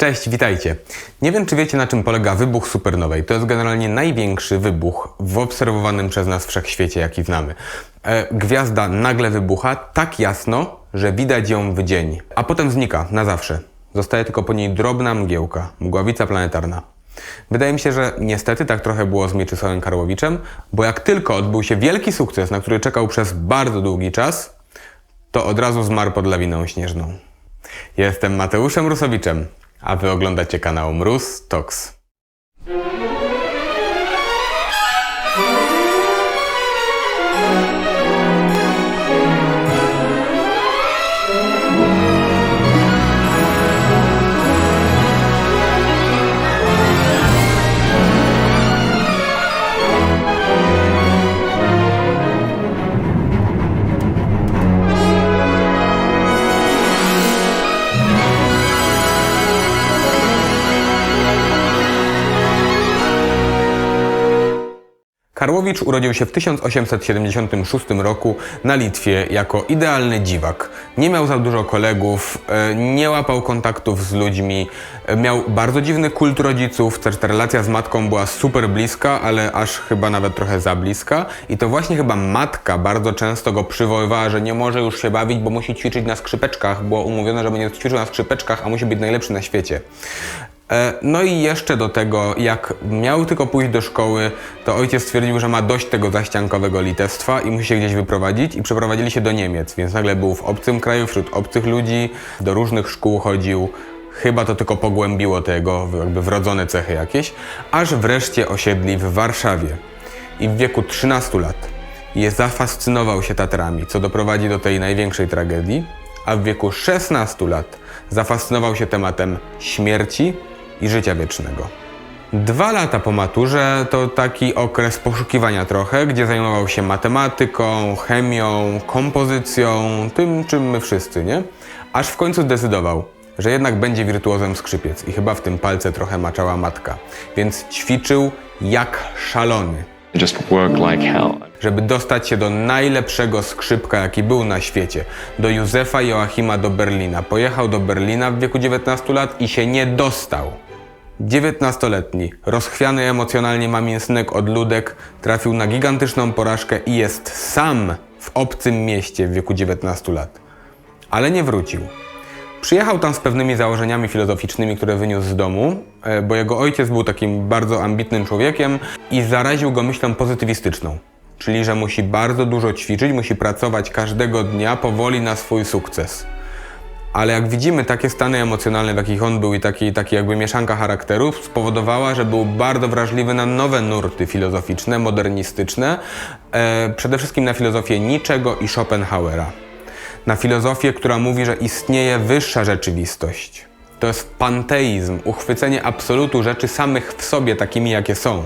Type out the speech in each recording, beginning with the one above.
Cześć, witajcie. Nie wiem, czy wiecie, na czym polega wybuch supernowej. To jest generalnie największy wybuch w obserwowanym przez nas wszechświecie, jaki znamy. E, gwiazda nagle wybucha tak jasno, że widać ją w dzień, a potem znika na zawsze. Zostaje tylko po niej drobna mgiełka, mgławica planetarna. Wydaje mi się, że niestety tak trochę było z Mieczysławem Karłowiczem, bo jak tylko odbył się wielki sukces, na który czekał przez bardzo długi czas, to od razu zmarł pod lawiną śnieżną. Jestem Mateuszem Rusowiczem, a wy oglądacie kanał Mróz Talks. Karłowicz urodził się w 1876 roku na Litwie jako idealny dziwak. Nie miał za dużo kolegów, e, nie łapał kontaktów z ludźmi, e, miał bardzo dziwny kult rodziców, też ta relacja z matką była super bliska, ale aż chyba nawet trochę za bliska. I to właśnie chyba matka bardzo często go przywoływała, że nie może już się bawić, bo musi ćwiczyć na skrzypeczkach. Było umówione, że będzie ćwiczył na skrzypeczkach, a musi być najlepszy na świecie. E, No i jeszcze do tego, jak miał tylko pójść do szkoły, to ojciec stwierdził, że ma dość tego zaściankowego litewstwa i musi się gdzieś wyprowadzić i przeprowadzili się do Niemiec, więc nagle był w obcym kraju, wśród obcych ludzi, do różnych szkół chodził. Chyba to tylko pogłębiło te jego jakby wrodzone cechy jakieś, aż wreszcie osiedli w Warszawie. I w wieku 13 lat je zafascynował się Tatrami, co doprowadzi do tej największej tragedii, a w wieku 16 lat zafascynował się tematem śmierci i życia wiecznego. Dwa lata po maturze to taki okres poszukiwania trochę, gdzie zajmował się matematyką, chemią, kompozycją, tym czym my wszyscy, nie? Aż w końcu zdecydował, że jednak będzie wirtuozem skrzypiec i chyba w tym palce trochę maczała matka, więc ćwiczył jak szalony like żeby dostać się do najlepszego skrzypka, jaki był na świecie, do Józefa Joachima do Berlina. Pojechał do Berlina w wieku 19 lat i się nie dostał. 19-letni, rozchwiany emocjonalnie mamin synek od ludek, trafił na gigantyczną porażkę i jest sam w obcym mieście w wieku 19 lat. Ale nie wrócił. Przyjechał tam z pewnymi założeniami filozoficznymi, które wyniósł z domu, e, bo jego ojciec był takim bardzo ambitnym człowiekiem i zaraził go myślą pozytywistyczną. Czyli, że musi bardzo dużo ćwiczyć, musi pracować każdego dnia powoli na swój sukces. Ale jak widzimy, takie stany emocjonalne, w jakich on był i taki, taki jakby mieszanka charakterów spowodowała, że był bardzo wrażliwy na nowe nurty filozoficzne, modernistyczne, e, przede wszystkim na filozofię Niczego i Schopenhauera na filozofię, która mówi, że istnieje wyższa rzeczywistość. To jest panteizm, uchwycenie absolutu rzeczy samych w sobie takimi, jakie są.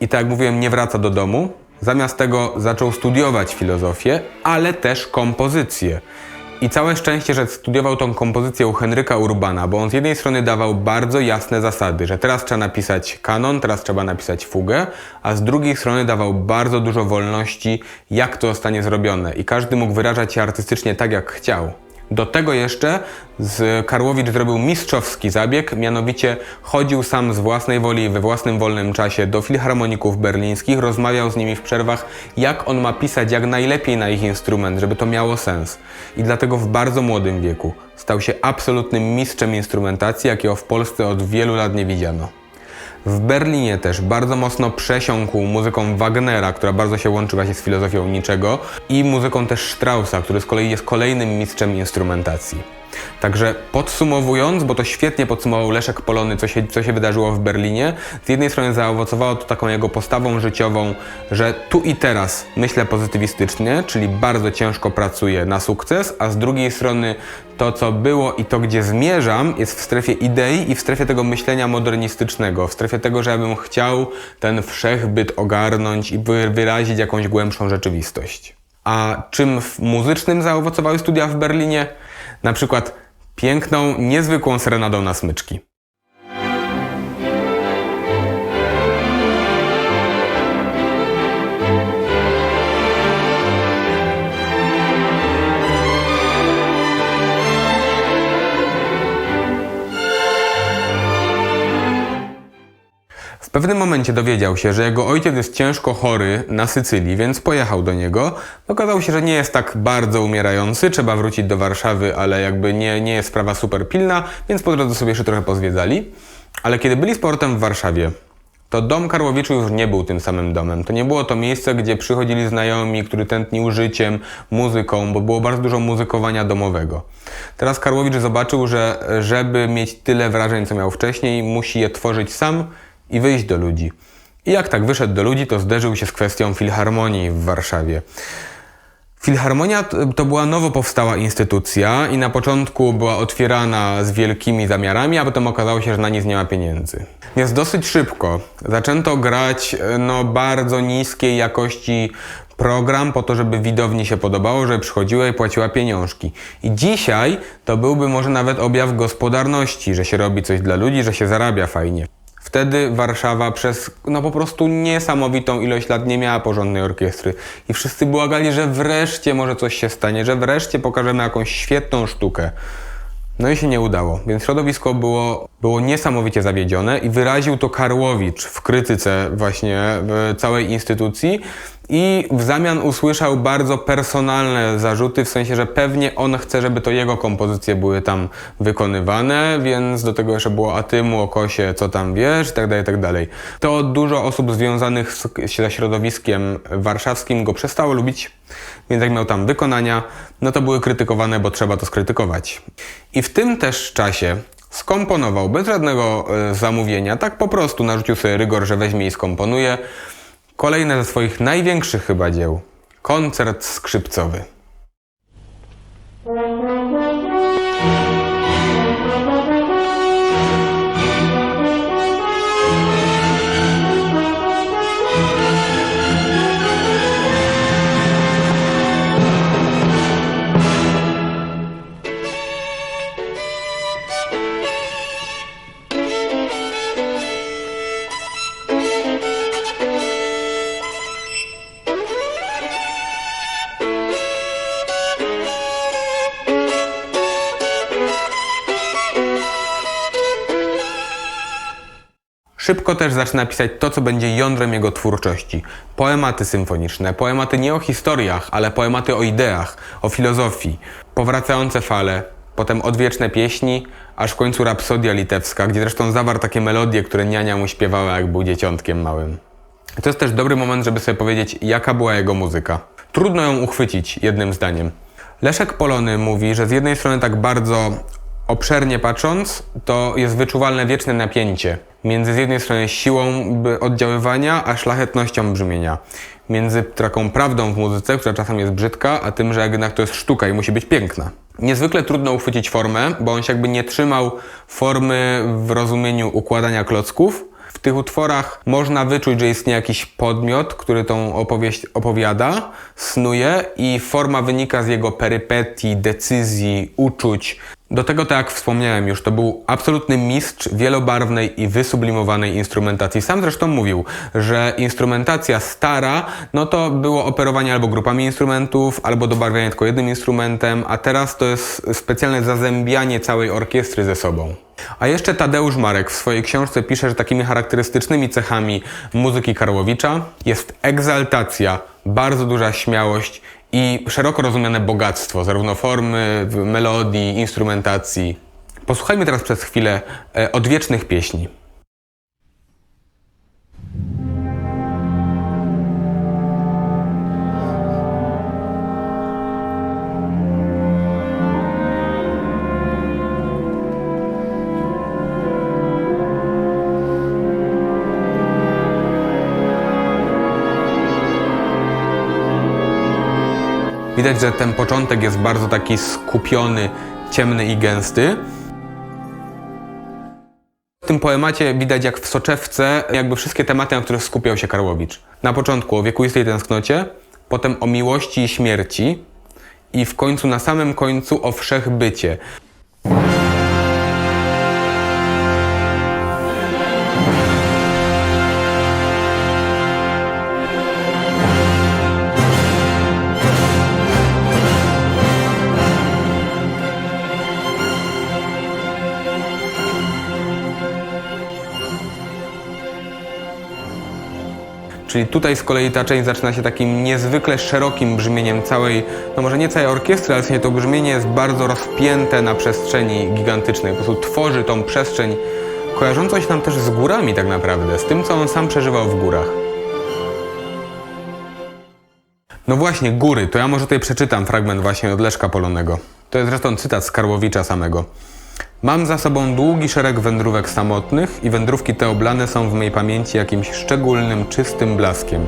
I tak jak mówiłem, nie wraca do domu. Zamiast tego zaczął studiować filozofię, ale też kompozycję. I całe szczęście, że studiował tą kompozycję u Henryka Urbana, bo on z jednej strony dawał bardzo jasne zasady, że teraz trzeba napisać kanon, teraz trzeba napisać fugę, a z drugiej strony dawał bardzo dużo wolności, jak to zostanie zrobione. I każdy mógł wyrażać się artystycznie tak, jak chciał. Do tego jeszcze z Karłowicz zrobił mistrzowski zabieg, mianowicie chodził sam z własnej woli we własnym wolnym czasie do filharmoników berlińskich, rozmawiał z nimi w przerwach, jak on ma pisać jak najlepiej na ich instrument, żeby to miało sens. I dlatego w bardzo młodym wieku stał się absolutnym mistrzem instrumentacji, jakiego w Polsce od wielu lat nie widziano. W Berlinie też bardzo mocno przesiąkł muzyką Wagnera, która bardzo się łączy właśnie z filozofią niczego i muzyką też Straussa, który z kolei jest kolejnym mistrzem instrumentacji. Także podsumowując, bo to świetnie podsumował Leszek Polony, co się, co się wydarzyło w Berlinie, z jednej strony zaowocowało to taką jego postawą życiową, że tu i teraz myślę pozytywistycznie, czyli bardzo ciężko pracuję na sukces, a z drugiej strony to, co było i to, gdzie zmierzam, jest w strefie idei i w strefie tego myślenia modernistycznego, w strefie tego, że ja bym chciał ten wszechbyt ogarnąć i wy- wyrazić jakąś głębszą rzeczywistość. A czym w muzycznym zaowocowały studia w Berlinie? Na przykład piękną, niezwykłą serenadą na smyczki. Pewnym momencie dowiedział się, że jego ojciec jest ciężko chory na Sycylii, więc pojechał do niego. Okazało się, że nie jest tak bardzo umierający, trzeba wrócić do Warszawy, ale jakby nie, nie jest sprawa super pilna, więc po drodze sobie jeszcze trochę pozwiedzali. Ale kiedy byli z powrotem w Warszawie, to dom Karłowiczu już nie był tym samym domem. To nie było to miejsce, gdzie przychodzili znajomi, który tętnił życiem, muzyką, bo było bardzo dużo muzykowania domowego. Teraz Karłowicz zobaczył, że żeby mieć tyle wrażeń, co miał wcześniej, musi je tworzyć sam i wyjść do ludzi. I jak tak wyszedł do ludzi, to zderzył się z kwestią filharmonii w Warszawie. Filharmonia to była nowo powstała instytucja i na początku była otwierana z wielkimi zamiarami, a potem okazało się, że na nic nie ma pieniędzy. Więc dosyć szybko zaczęto grać e, no, bardzo niskiej jakości program po to, żeby widowni się podobało, żeby przychodziła i płaciła pieniążki. I dzisiaj to byłby może nawet objaw gospodarności, że się robi coś dla ludzi, że się zarabia fajnie. Wtedy Warszawa przez no po prostu niesamowitą ilość lat nie miała porządnej orkiestry. I wszyscy błagali, że wreszcie może coś się stanie, że wreszcie pokażemy jakąś świetną sztukę. No i się nie udało, więc środowisko było, było niesamowicie zawiedzione i wyraził to Karłowicz w krytyce właśnie w całej instytucji i w zamian usłyszał bardzo personalne zarzuty, w sensie, że pewnie on chce, żeby to jego kompozycje były tam wykonywane, więc do tego jeszcze było a ty mu o kosie, co tam wiesz, tak dalej, tak dalej. To dużo osób związanych z, ze środowiskiem warszawskim go przestało lubić, więc jak miał tam wykonania, no to były krytykowane, bo trzeba to skrytykować. I w tym też czasie skomponował bez żadnego e, zamówienia, tak po prostu narzucił sobie rygor, że weźmie i skomponuje kolejne ze swoich największych chyba dzieł. Koncert skrzypcowy. Szybko też zaczyna pisać to, co będzie jądrem jego twórczości. Poematy symfoniczne, poematy nie o historiach, ale poematy o ideach, o filozofii. Powracające fale, potem odwieczne pieśni, aż w końcu rapsodia litewska, gdzie zresztą zawarł takie melodie, które niania mu śpiewała, jak był dzieciątkiem małym. To jest też dobry moment, żeby sobie powiedzieć, jaka była jego muzyka. Trudno ją uchwycić jednym zdaniem. Leszek Polony mówi, że z jednej strony tak bardzo obszernie patrząc, to jest wyczuwalne wieczne napięcie między z jednej strony siłą oddziaływania, a szlachetnością brzmienia. Między taką prawdą w muzyce, która czasem jest brzydka, a tym, że jednak to jest sztuka i musi być piękna. Niezwykle trudno uchwycić formę, bo on się jakby nie trzymał formy w rozumieniu układania klocków, w tych utworach można wyczuć, że istnieje jakiś podmiot, który tą opowieść opowiada, snuje i forma wynika z jego perypetii, decyzji, uczuć. Do tego, tak jak wspomniałem już, to był absolutny mistrz wielobarwnej i wysublimowanej instrumentacji. Sam zresztą mówił, że instrumentacja stara, no to było operowanie albo grupami instrumentów, albo dobarwianie tylko jednym instrumentem, a teraz to jest specjalne zazębianie całej orkiestry ze sobą. A jeszcze Tadeusz Marek w swojej książce pisze, że takimi charakterystycznymi cechami muzyki Karłowicza jest egzaltacja, bardzo duża śmiałość i szeroko rozumiane bogactwo, zarówno formy, melodii, instrumentacji. Posłuchajmy teraz przez chwilę e, odwiecznych pieśni. Widać, że ten początek jest bardzo taki skupiony, ciemny i gęsty. W tym poemacie widać jak w soczewce jakby wszystkie tematy, na których skupiał się Karłowicz. Na początku o wiekuistej tęsknocie, potem o miłości i śmierci i w końcu na samym końcu o wszechbycie. Czyli tutaj z kolei ta część zaczyna się takim niezwykle szerokim brzmieniem całej, no może nie całej orkiestry, ale to brzmienie jest bardzo rozpięte na przestrzeni gigantycznej. Po prostu tworzy tą przestrzeń kojarzącą się nam też z górami tak naprawdę, z tym co on sam przeżywał w górach. No właśnie, góry. To ja może tutaj przeczytam fragment właśnie od Leszka Polonego. To jest zresztą cytat z Karłowicza samego. Mam za sobą długi szereg wędrówek samotnych i wędrówki te oblane są w mej pamięci jakimś szczególnym, czystym blaskiem.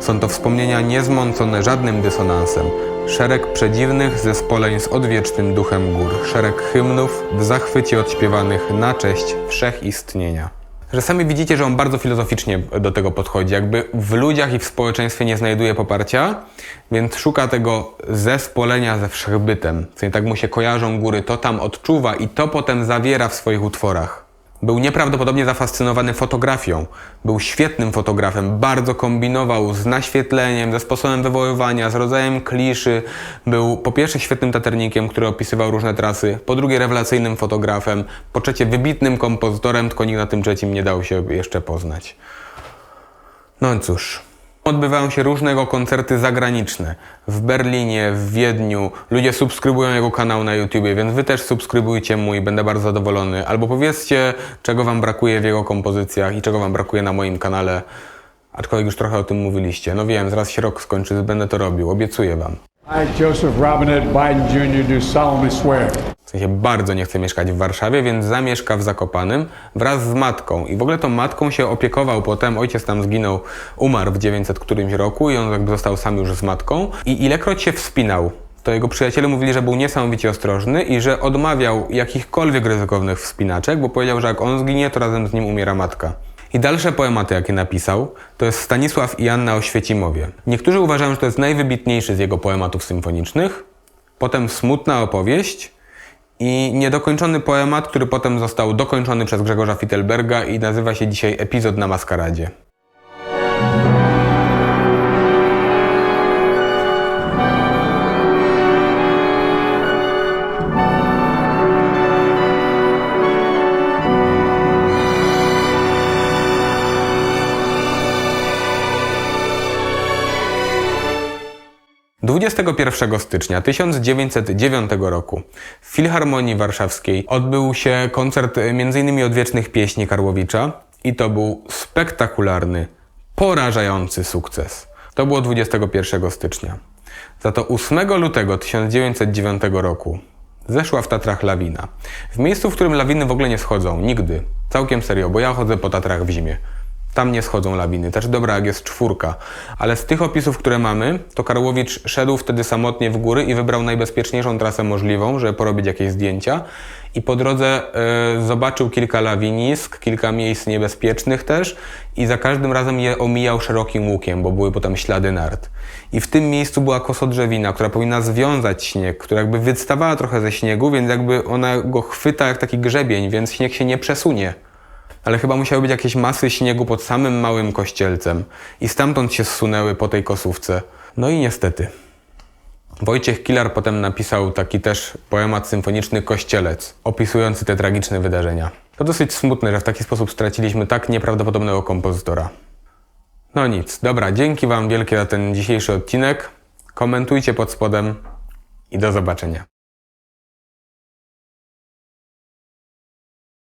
Są to wspomnienia niezmącone żadnym dysonansem. Szereg przedziwnych zespoleń z odwiecznym duchem gór. Szereg hymnów w zachwycie odśpiewanych na cześć wszechistnienia że sami widzicie, że on bardzo filozoficznie do tego podchodzi. Jakby w ludziach i w społeczeństwie nie znajduje poparcia, więc szuka tego zespolenia ze wszechbytem. W sensie tak mu się kojarzą góry, to tam odczuwa i to potem zawiera w swoich utworach. Był nieprawdopodobnie zafascynowany fotografią. Był świetnym fotografem, bardzo kombinował z naświetleniem, ze sposobem wywoływania, z rodzajem kliszy. Był po pierwsze świetnym taternikiem, który opisywał różne trasy, po drugie rewelacyjnym fotografem, po trzecie wybitnym kompozytorem, tylko nikt na tym trzecim nie dał się jeszcze poznać. No cóż. Odbywają się różnego koncerty zagraniczne. W Berlinie, w Wiedniu. Ludzie subskrybują jego kanał na YouTubie, więc wy też subskrybujcie mój, będę bardzo zadowolony. Albo powiedzcie, czego wam brakuje w jego kompozycjach i czego wam brakuje na moim kanale. Aczkolwiek już trochę o tym mówiliście. No wiem, zaraz się rok skończy, będę to robił, obiecuję wam. I, Joseph Robinette Biden Jr., do solemnly swear. W sensie bardzo nie chce mieszkać w Warszawie, więc zamieszka w Zakopanym wraz z matką. I w ogóle tą matką się opiekował potem, ojciec tam zginął, umarł w 900 którymś roku i on jakby został sam już z matką. I ilekroć się wspinał, to jego przyjaciele mówili, że był niesamowicie ostrożny i że odmawiał jakichkolwiek ryzykownych wspinaczek, bo powiedział, że jak on zginie, to razem z nim umiera matka. I dalsze poematy, jakie napisał, to jest Stanisław i Anna o Świecimowie. Niektórzy uważają, że to jest najwybitniejszy z jego poematów symfonicznych. Potem Smutna opowieść, i niedokończony poemat, który potem został dokończony przez Grzegorza Fittelberga i nazywa się dzisiaj Epizod na maskaradzie. 21 stycznia 1909 roku w Filharmonii Warszawskiej odbył się koncert m.in. odwiecznych pieśni Karłowicza i to był spektakularny, porażający sukces. To było 21 stycznia. Za to 8 lutego 1909 roku zeszła w Tatrach lawina. W miejscu, w którym lawiny w ogóle nie schodzą, nigdy. Całkiem serio, bo ja chodzę po Tatrach w zimie. Tam nie schodzą lawiny, też dobra jak jest czwórka. Ale z tych opisów, które mamy, to Karłowicz szedł wtedy samotnie w góry i wybrał najbezpieczniejszą trasę możliwą, żeby porobić jakieś zdjęcia. I po drodze e, zobaczył kilka lawinisk, kilka miejsc niebezpiecznych też i za każdym razem je omijał szerokim łukiem, bo były potem ślady nart. I w tym miejscu była kosodrzewina, która powinna związać śnieg, która jakby wystawała trochę ze śniegu, więc jakby ona go chwyta jak taki grzebień, więc śnieg się nie przesunie ale chyba musiały być jakieś masy śniegu pod samym małym kościelcem i stamtąd się zsunęły po tej kosówce. No i niestety. Wojciech Kilar potem napisał taki też poemat symfoniczny Kościelec, opisujący te tragiczne wydarzenia. To dosyć smutne, że w taki sposób straciliśmy tak nieprawdopodobnego kompozytora. No nic, dobra, dzięki Wam wielkie za ten dzisiejszy odcinek. Komentujcie pod spodem i do zobaczenia.